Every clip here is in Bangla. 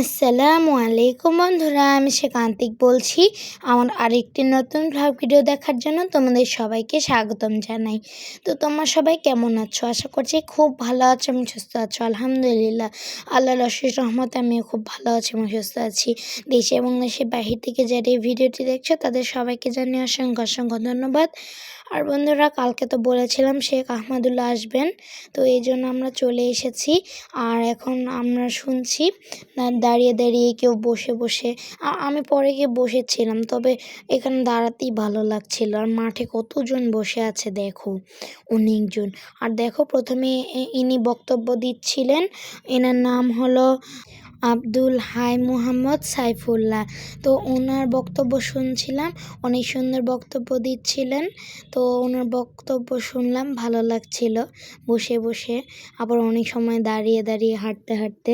আসসালামু আলাইকুম বন্ধুরা, আমি শেখান্তিক বলছি। আমার আরেকটি নতুন ভ্লগ ভিডিও দেখার জন্য তোমাদের সবাইকে স্বাগতম জানাই। তো তোমরা সবাই কেমন আছো? আশা করছি খুব ভালো আছো এবং সুস্থ আছো। আলহামদুলিল্লাহ আল্লাহ রশিদ রহমত আমিও খুব ভালো আছি এবং সুস্থ আছি। দেশে এবং দেশের বাহির থেকে যারা এই ভিডিওটি দেখছ, তাদের সবাইকে জানিয়ে অসংখ্য অসংখ্য ধন্যবাদ। আর বন্ধুরা, কালকে তো বলেছিলাম শেখ আহমদুল্লাহ আসবেন, তো এই জন্য আমরা চলে এসেছি। আর এখন আমরা শুনছি দাঁড়িয়ে দাঁড়িয়ে কেউ বসে বসে আমি পরে গিয়ে বসেছিলাম, তবে এখানে দাঁড়াতেই ভালো লাগছিল। আর মাঠে কতজন বসে আছে দেখো? অনেকজন। আর দেখো, প্রথমে ইনি বক্তব্য দিচ্ছিলেন। এনার নাম হলো আব্দুল, হাই মুহাম্মদ সাইফুল্লাহ। তো ওনার বক্তব্য শুনছিলাম অনেক সুন্দর বক্তব্য দিচ্ছিলেন। তো ওনার বক্তব্য শুনলাম, ভালো লাগছিল। বসে বসে আবার অনেক সময় দাঁড়িয়ে দাঁড়িয়ে হাঁটতে হাঁটতে।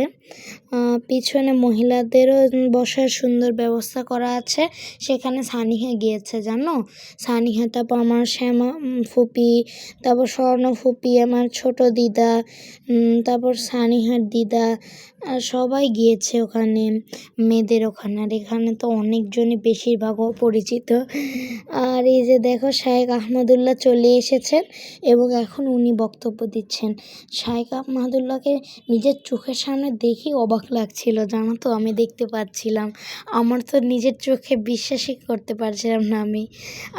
পিছনে মহিলাদেরও বসার সুন্দর ব্যবস্থা করা আছে। সেখানে সানিহা গিয়েছে, জানো? সানিহা, তারপর আমার শ্যামা ফুপি, তারপর স্বর্ণ ফুপি, আমার ছোট দিদা তারপর সানিহার দিদা সবাই গিয়েছে ওখানে, মেয়েদের ওখানে। আর এখানে তো অনেকজনই বেশিরভাগ পরিচিত। আর এই যে দেখো শায়েক আহমদুল্লাহ চলে এসেছেন এবং এখন উনি বক্তব্য দিচ্ছেন। শায়েক আহমদুল্লাহকে নিজের চোখের সামনে দেখি অবাক লাগছিল, জানো তো? আমি দেখতে পাচ্ছিলাম। আমার তো নিজের চোখে বিশ্বাসই করতে পারছিলাম না আমি।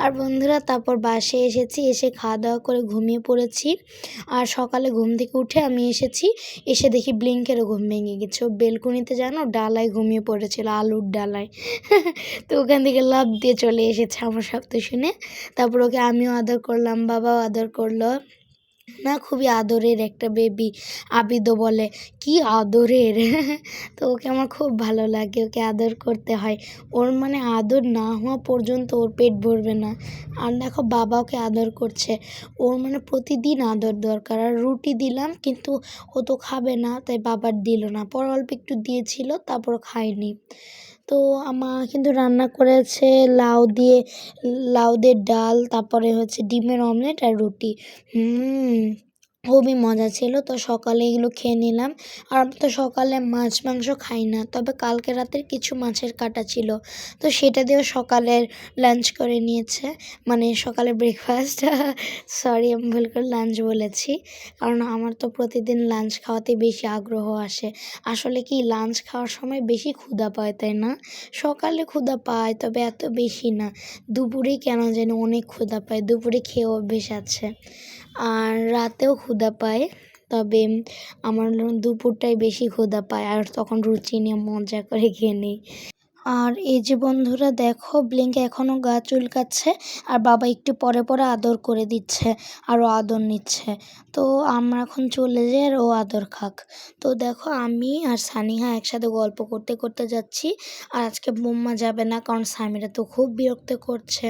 আর বন্ধুরা, তারপর বাসে এসেছি, এসে খাওয়া দাওয়া করে ঘুমিয়ে পড়েছি। আর সকালে ঘুম থেকে উঠে আমি এসেছি, এসে দেখি ব্লিঙ্কেরও ঘুম ভেঙে গেছে। ও বেলকুনিতে জানো ডালায় ঘুমিয়ে পড়েছিল, আলুর ডালায়। তো ওখান থেকে লাভ দিয়ে চলে এসেছে আমার শব্দ শুনে। তারপর ওকে আমিও আদর করলাম, বাবাও আদর করল। না, খুবই আদরের একটা বেবি আবিদও বলে, কি আদরের? তো ওকে আমার খুব ভালো লাগে, ওকে আদর করতে হয়। ওর মানে আদর না হওয়া পর্যন্ত ওর পেট ভরবে না। আর দেখো, বাবা ওকে আদর করছে। ওর মানে প্রতিদিন আদর দরকার। আর রুটি দিলাম, কিন্তু ও তো খাবে না, তাই বাবার দিল না। পর অল্প একটু দিয়েছিল, তারপর খায়নি। তো মা কিন্তু রান্না করেছে লাউ দিয়ে লাউ দিয়ে ডাল, তারপরে হচ্ছে ডিমের অমলেট আর রুটি। হুম। খুবই মজা ছিল। তো সকালে এগুলো খেয়ে নিলাম। আর আমি তো সকালে মাছ মাংস খাই না। তবে কালকে রাতের কিছু মাছের কাটা ছিল। তো সেটা দিয়েও সকালের লাঞ্চ করে নিয়েছে। মানে সকালে ব্রেকফাস্ট সরি আমি ভুল করে লাঞ্চ বলেছি। কারণ আমার তো প্রতিদিন লাঞ্চ খাওয়াতে বেশি আগ্রহ আসে। আসলে কি লাঞ্চ খাওয়ার সময় বেশি ক্ষুধা পায়, তাই না? সকালে ক্ষুধা পায়, তবে এত বেশি না। দুপুরেই কেন জানি অনেক ক্ষুধা পায়। দুপুরে খেয়ে অভ্যেস আছে। আর রাতেও ক্ষুধা পায়, তবে আমার দুপুরটাই বেশি ক্ষুধা পায়, আর তখন রুচি নিয়ে মজা করে খেয়ে নিই। আর এই যে বন্ধুরা, দেখো ব্লিঙ্ক এখনও গা চুলকাচ্ছে আর বাবা একটু পরে পরে আদর করে দিচ্ছে আর ও আদর নিচ্ছে। তো আমরা এখন চলে যাই আর ও আদর খাক। তো দেখো, আমি আর সানিহা একসাথে গল্প করতে করতে যাচ্ছি আর আজকে বোম্মা যাবে না কারণ স্বামীরা তো খুব বিরক্ত করছে।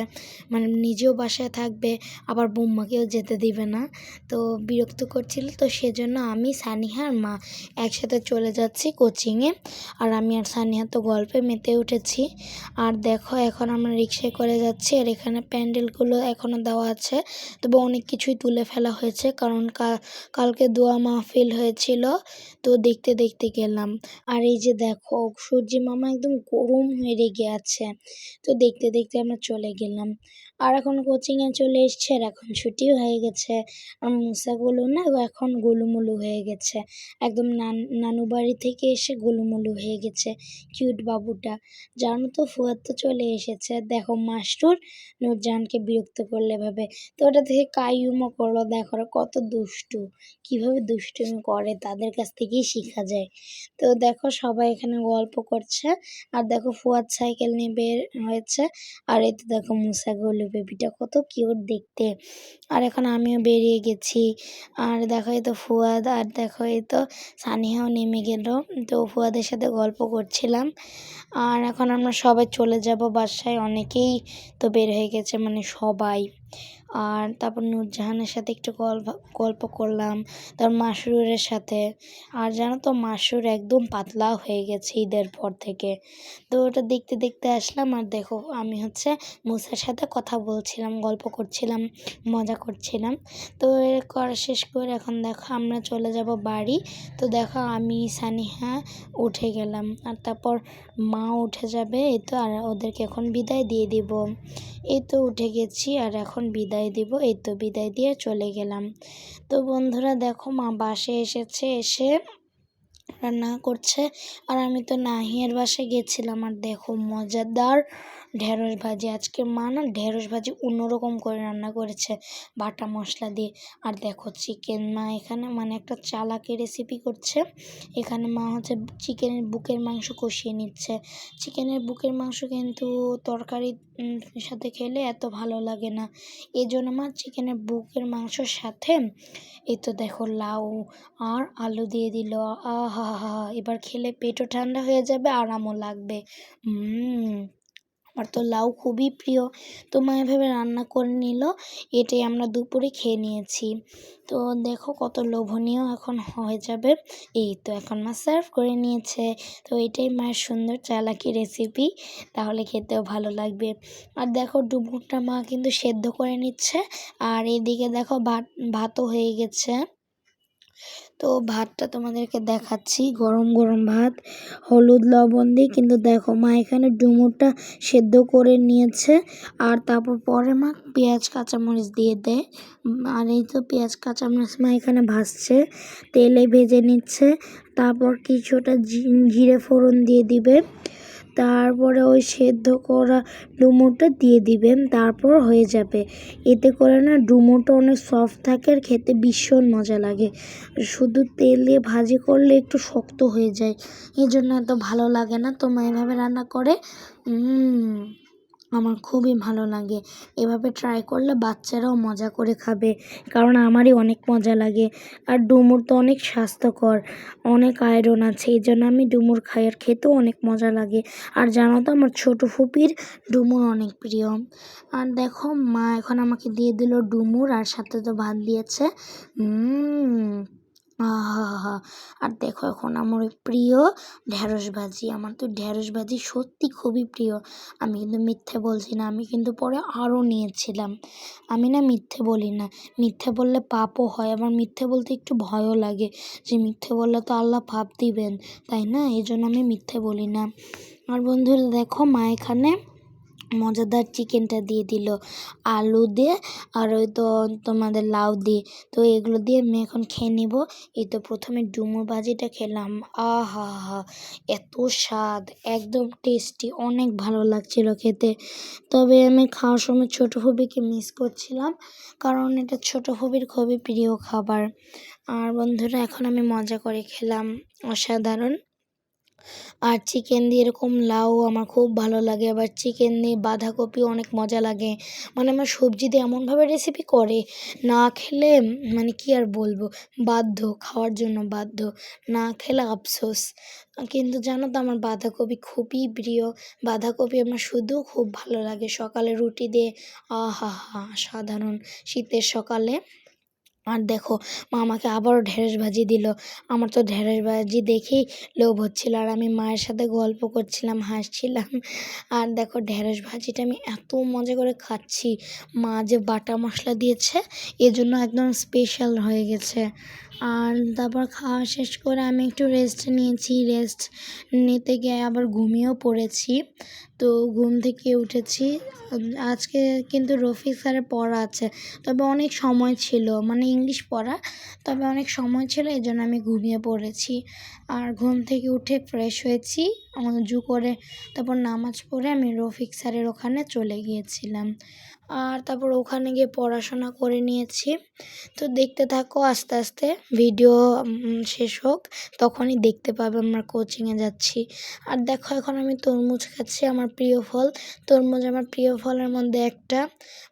মানে নিজেও বাসায় থাকবে, আবার বোম্মাকেও যেতে দিবে না। তো বিরক্ত করছিল, তো সেজন্য আমি সানিহার মা একসাথে চলে যাচ্ছি কোচিংয়ে। আর আমি আর সানিহা তো গল্পে মেতে উঠেছি। আর দেখো, এখন আমরা রিক্সায় করে যাচ্ছি আর এখানে প্যান্ডেলগুলো এখনও দেওয়া আছে। তবে অনেক কিছুই তুলে ফেলা হয়েছে কারণ কালকে দোয়া মাহফিল হয়েছিল, তো দেখতে দেখতে গেলাম। আর এই যে দেখো, সূর্যি মামা একদম গরম হয়ে রেগে আছে। তো দেখতে দেখতে আমরা চলে গেলাম। আর এখন কোচিংয়ে চলে এসছে আর এখন ছুটিও হয়ে গেছে। আর মূসাগুলো না এখন গোলুমুলু হয়ে গেছে। একদম নান, নানু বাড়ি থেকে এসে গোলুমুলু হয়ে গেছে কিউট বাবুটা। জানো তো ফুয়াদ তো চলে এসেছে। দেখো মাস্টুর নূরজাহানকে বিরক্ত করলে ভাবে। তো ওটা থেকে কাইয়ুমও করল, দেখো কত দুষ্টু। কীভাবে দুষ্টুমি করে, তাদের কাছ থেকেই শেখা যায়। তো দেখো সবাই এখানে গল্প করছে। আর দেখো ফুয়াদ সাইকেল নিয়ে বের হয়েছে। আর এই তো দেখো মুসা গোলু বেবিটা কত কিউট দেখতে। আর এখন আমিও বেরিয়ে গেছি। আর দেখো তো ফুয়াদ, আর দেখো তো সানিহাও নেমে গেল। তো ফুয়াদের সাথে গল্প করছিলাম। আর এখন আমরা সবাই চলে যাব বাসায়। অনেকেই তো বের হয়ে গেছে মানে সবাই। আর তারপর নূরজাহানের সাথে একটু গল্প গল্প করলাম তার মাসরুরের সাথে। আর জানো তো মাসুর একদম পাতলা হয়ে গেছে ঈদের পর থেকে। তো ওটা দেখতে দেখতে আসলাম আর দেখো, আমি হচ্ছে মুসার সাথে কথা বলছিলাম, গল্প করছিলাম, মজা করছিলাম। তো এর করা শেষ করে এখন দেখো আমরা চলে যাব বাড়ি। তো দেখো আমি, সানিহা উঠে গেলাম। আর তারপর মা উঠে যাবে, এই তো, আর ওদেরকে এখন বিদায় দিয়ে দিব। এই তো উঠে গেছি আর এখন বিদায় দিব। এই তো বিদায় দিয়ে চলে গেলাম। তো বন্ধুরা দেখো মা বাসে এসেছে, এসে রান্না করছে। আর আমি তো নাহিয়ার বাসে গেছিলাম। আর দেখো মজাদার ঢেঁড়স ভাজি। আজকে মা না ঢেঁড়স ভাজি অন্যরকম করে রান্না করেছে, বাটা মশলা দিয়ে। আর দেখো চিকেন মা এখানে মানে একটা চালাকি রেসিপি করছে। এখানে মা হচ্ছে চিকেনের বুকের মাংস কষিয়ে নিচ্ছে। চিকেনের বুকের মাংস কিন্তু তরকারির সাথে খেলে এত ভালো লাগে না। এই জন্য মা চিকেনের বুকের মাংসর সাথে এই তো দেখো লাউ আর আলু দিয়ে দিল। আহা হা এবার খেলে পেটও ঠান্ডা হয়ে যাবে, আরামও লাগবে। হুম আমার তো লাউ খুবই প্রিয়। তো মা এভাবে রান্না করে নিল, এটাই আমরা দুপুরে খেয়ে নিয়েছি। তো দেখো কত লোভনীয় এখন হয়ে যাবে। এই তো এখন মা সার্ভ করে নিয়েছে। তো এটাই মায়ের সুন্দর চালাকি রেসিপি তাহলে খেতেও ভালো লাগবে। আর দেখো ডুমুরটা মা কিন্তু সেদ্ধ করে নিচ্ছে। আর এদিকে দেখো ভাত, ভাতও হয়ে গেছে। তো ভাতটা তোমাদেরকে দেখাচ্ছি। গরম গরম ভাত, হলুদ, লবণ দিয়ে। কিন্তু দেখো, মা এখানে ডুমুরটা সেদ্ধ করে নিয়েছে। আর তারপর পরে মা পেঁয়াজ, কাঁচামরিচ দিয়ে দেয়। আর এই তো পেঁয়াজ, কাঁচামরিচ মা এখানে ভাজছে, তেলে ভেজে নিচ্ছে। তারপর কিছুটা জিরে ফোড়ন দিয়ে দিবে। তারপরে ওই সেদ্ধ করা ডুমোটা দিয়ে দিবেন, তারপর হয়ে যাবে। এতে করে না ডুমোটা অনেক সফট থাকে আর খেতে ভীষণ মজা লাগে। শুধু তেল দিয়ে ভাজি করলে একটু শক্ত হয়ে যায়। এই জন্য এত ভালো লাগে না। তো এভাবে রান্না করে আমার খুবই ভালো লাগে। এভাবে ট্রাই করলে বাচ্চারাও মজা করে খাবে। কারণ আমারই অনেক মজা লাগে। আর ডুমুর তো অনেক স্বাস্থ্যকর, অনেক আয়রন আছে। এই জন্য আমি ডুমুর খাই আর খেতেও অনেক মজা লাগে। আর জানো তো আমার ছোটো ফুপির ডুমুর অনেক প্রিয়। আর দেখো, মা এখন আমাকে দিয়ে দিল ডুমুর আর সাথে তো ভাত দিয়েছে। আহা আর দেখো এখন আমার প্রিয় ঢ্যাঁড়স ভাজি। আমার তো ঢ্যাঁড়স ভাজি সত্যি খুবই প্রিয়। আমি কিন্তু মিথ্যে বলছি না, আমি কিন্তু পরে আরও নিয়েছিলাম। আমি না মিথ্যে বলি না। মিথ্যে বললে পাপও হয় আমার মিথ্যে বলতে একটু ভয়ও লাগে। যে মিথ্যে বললে তো আল্লাহ পাপ দিবেন, তাই না? এই জন্য আমি মিথ্যে বলি না। আর বন্ধুরা দেখো মা এখানে মজাদার চিকেনটা দিয়ে দিল। আলু দিয়ে আর ওই তো তোমাদের লাউ দিয়ে। তো এগুলো দিয়ে আমি এখন খেয়ে নেব। এই তো প্রথমে ডুমুর ভাজিটা খেলাম। আহা হা, এত স্বাদ, একদম টেস্টি অনেক ভালো লাগছিল খেতে। তবে আমি খাওয়ার সময় ছোটো হবিকে মিস করছিলাম, কারণ এটা ছোটো হবির খুবই প্রিয় খাবার। আর বন্ধুরা, এখন আমি মজা করে খেলাম। অসাধারণ। আর চিকেন দিয়ে এরকম লাউ আমার খুব ভালো লাগে, আবার চিকেন দিয়ে বাঁধাকপিও অনেক মজা লাগে। মানে আমার সবজি দিয়ে এমনভাবে রেসিপি করে, না খেলে মানে কি আর বলব, বাধ্য, খাওয়ার জন্য বাধ্য, না খেলে আফসোস। কিন্তু জানো তো আমার বাঁধাকপি খুবই প্রিয়, বাঁধাকপি আমার শুধু খুব ভালো লাগে। সকালে রুটি দিয়ে আহা হা সাধারণ শীতের সকালে আর দেখো, মা আমাকে আবারও ঢেঁড়স ভাজি দিল। আমার তো ঢেঁড়স ভাজি দেখেই লোভ হচ্ছিল আর আমি মায়ের সাথে গল্প করছিলাম, হাসছিলাম। আর দেখো, ঢেঁড়স ভাজিটা আমি এত মজা করে খাচ্ছি। মা যে বাটা মশলা দিয়েছে, এজন্য একদম স্পেশাল হয়ে গেছে। আর তারপর খাওয়া শেষ করে আমি একটু রেস্ট নিয়েছি। রেস্ট নিতে গিয়ে আবার ঘুমিয়েও পড়েছি। তো ঘুম থেকে উঠেছি। আজকে কিন্তু রফিক স্যারের পড়া আছে। তবে অনেক সময় ছিল মানে ইংলিশ পড়া, তবে অনেক সময় ছিল এই জন্য আমি ঘুমিয়ে পড়েছি। আর ঘুম থেকে উঠে ফ্রেশ হয়েছি জু করে তারপর নামাজ পড়ে আমি রফিক স্যারের ওখানে চলে গিয়েছিলাম। আর তারপর ওখানে গিয়ে পড়াশোনা করে নিয়েছি। তো দেখতে থাকো, আস্তে আস্তে ভিডিও শেষ হোক, তখনই দেখতে পাবে আমরা কোচিংয়ে যাচ্ছি। আর দেখো, এখন আমি তরমুজ খাচ্ছি, আমার প্রিয় ফল। তরমুজ আমার প্রিয় ফলের মধ্যে একটা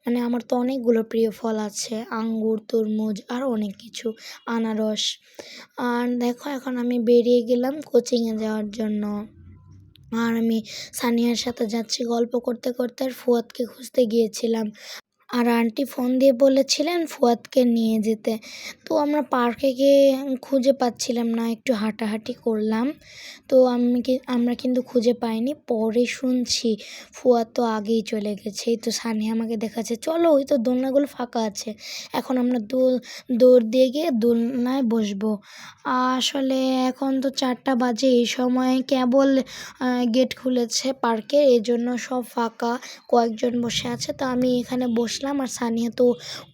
মানে আমার তো অনেকগুলো প্রিয় ফল আছে, আঙ্গুর, তরমুজ আর অনেক কিছু, আনারস। আর দেখো, এখন আমি বেরিয়ে গেলাম কোচিংয়ে যাওয়ার জন্য। আর আমি সানিয়ার সাথে যাচ্ছি। গল্প করতে করতে আর ফুয়াদকে খুঁজতে গিয়েছিলাম। আর আন্টি ফোন দিয়ে বলেছিলেন ফুয়াদকে নিয়ে যেতে। তো আমরা পার্কে গিয়ে খুঁজে পাচ্ছিলাম না, একটু হাঁটাহাঁটি করলাম। তো আমি কি, আমরা কিন্তু খুঁজে পাইনি, পরে শুনছি ফুয়াদ তো আগেই চলে গেছে। তো সানি আমাকে দেখাচ্ছে, চলো, ওই তো দোলনাগুলো ফাঁকা আছে। এখন আমরা দোল, দৌড় দিয়ে গিয়ে দোলনায় বসবো। আসলে এখন তো চারটা বাজে, এই সময় কেবল গেট খুলেছে পার্কে এই জন্য সব ফাঁকা। কয়েকজন বসে আছে, তো আমি এখানে বসলাম আর সানিয়া তো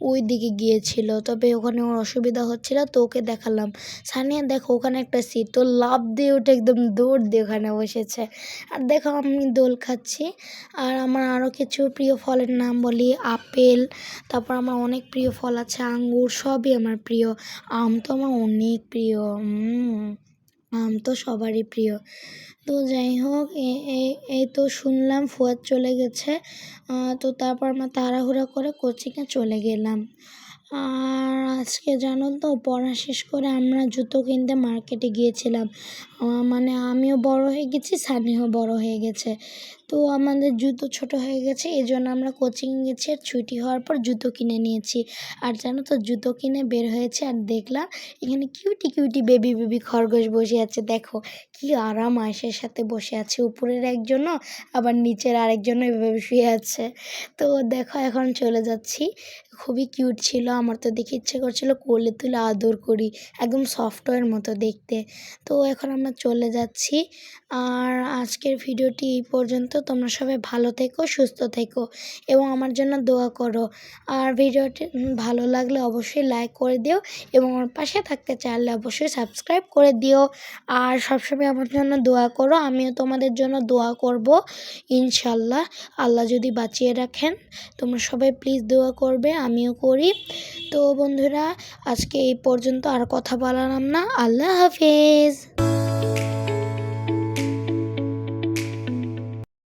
ওই দিকে গিয়েছিল। তবে ওখানে ওর অসুবিধা হচ্ছিল, তো ওকে দেখালাম। সানিয়া, দেখো, ওখানে একটা সিট তো লাভ দিয়ে উঠে একদম দৌড় দিয়ে ওখানে বসেছে। আর দেখো, আমি দোল খাচ্ছি। আর আমার আরও কিছু প্রিয় ফলের নাম বলি, আপেল, তারপর আমার অনেক প্রিয় ফল আছে, আঙ্গুর, সবই আমার প্রিয়। আম তো আমার অনেক প্রিয় আম তো সবারই প্রিয়। তো যাই হোক এই তো শুনলাম ফুয়াদ চলে গেছে। তো তারপর আমরা তাড়াহুড়া করে কোচিংয়ে চলে গেলাম। আর আজকে জানো তো, পড়া শেষ করে আমরা জুতো কিনতে মার্কেটে গিয়েছিলাম। মানে আমিও বড় হয়ে গেছি, সানিও বড় হয়ে গেছে। তো আমাদের জুতো ছোট হয়ে গেছে এই জন্য আমরা কোচিং গেছি আর ছুটি হওয়ার পর জুতো কিনে নিয়েছি। আর জানো তো, জুতো কিনে বের হয়েছে আর দেখলাম এখানে কিউটি কিউটি বেবি বেবি খরগোশ বসে আছে। দেখো কি আরাম আয়েসের সাথে বসে আছে, উপরের একজনও, আবার নিচের আরেকজনও এভাবে শুয়ে আছে। তো দেখো এখন চলে যাচ্ছি। খুবই কিউট ছিল, আমার তো দেখে ইচ্ছে করছিল কোলে তুলে আদর করি, একদম সফটওয়্যার মতো দেখতে। তো এখন আমরা চলে যাচ্ছি। আর আজকের ভিডিওটি এই পর্যন্ত। তোমরা সবাই ভালো থেকো, সুস্থ থেকো এবং আমার জন্য দোয়া করো। আর ভিডিওটি ভালো লাগলে অবশ্যই লাইক করে দিও এবং আমার পাশে থাকতে চাইলে অবশ্যই সাবস্ক্রাইব করে দিও। আর সবসময় আমার জন্য দোয়া করো, আমিও তোমাদের জন্য দোয়া করব। ইনশাল্লাহ আল্লাহ যদি বাঁচিয়ে রাখেন, তোমরা সবাই প্লিজ দোয়া করবে, আমিও করি। তো বন্ধুরা, আজকে এই পর্যন্ত আর কথা বলালাম না। আল্লাহ হাফেজ।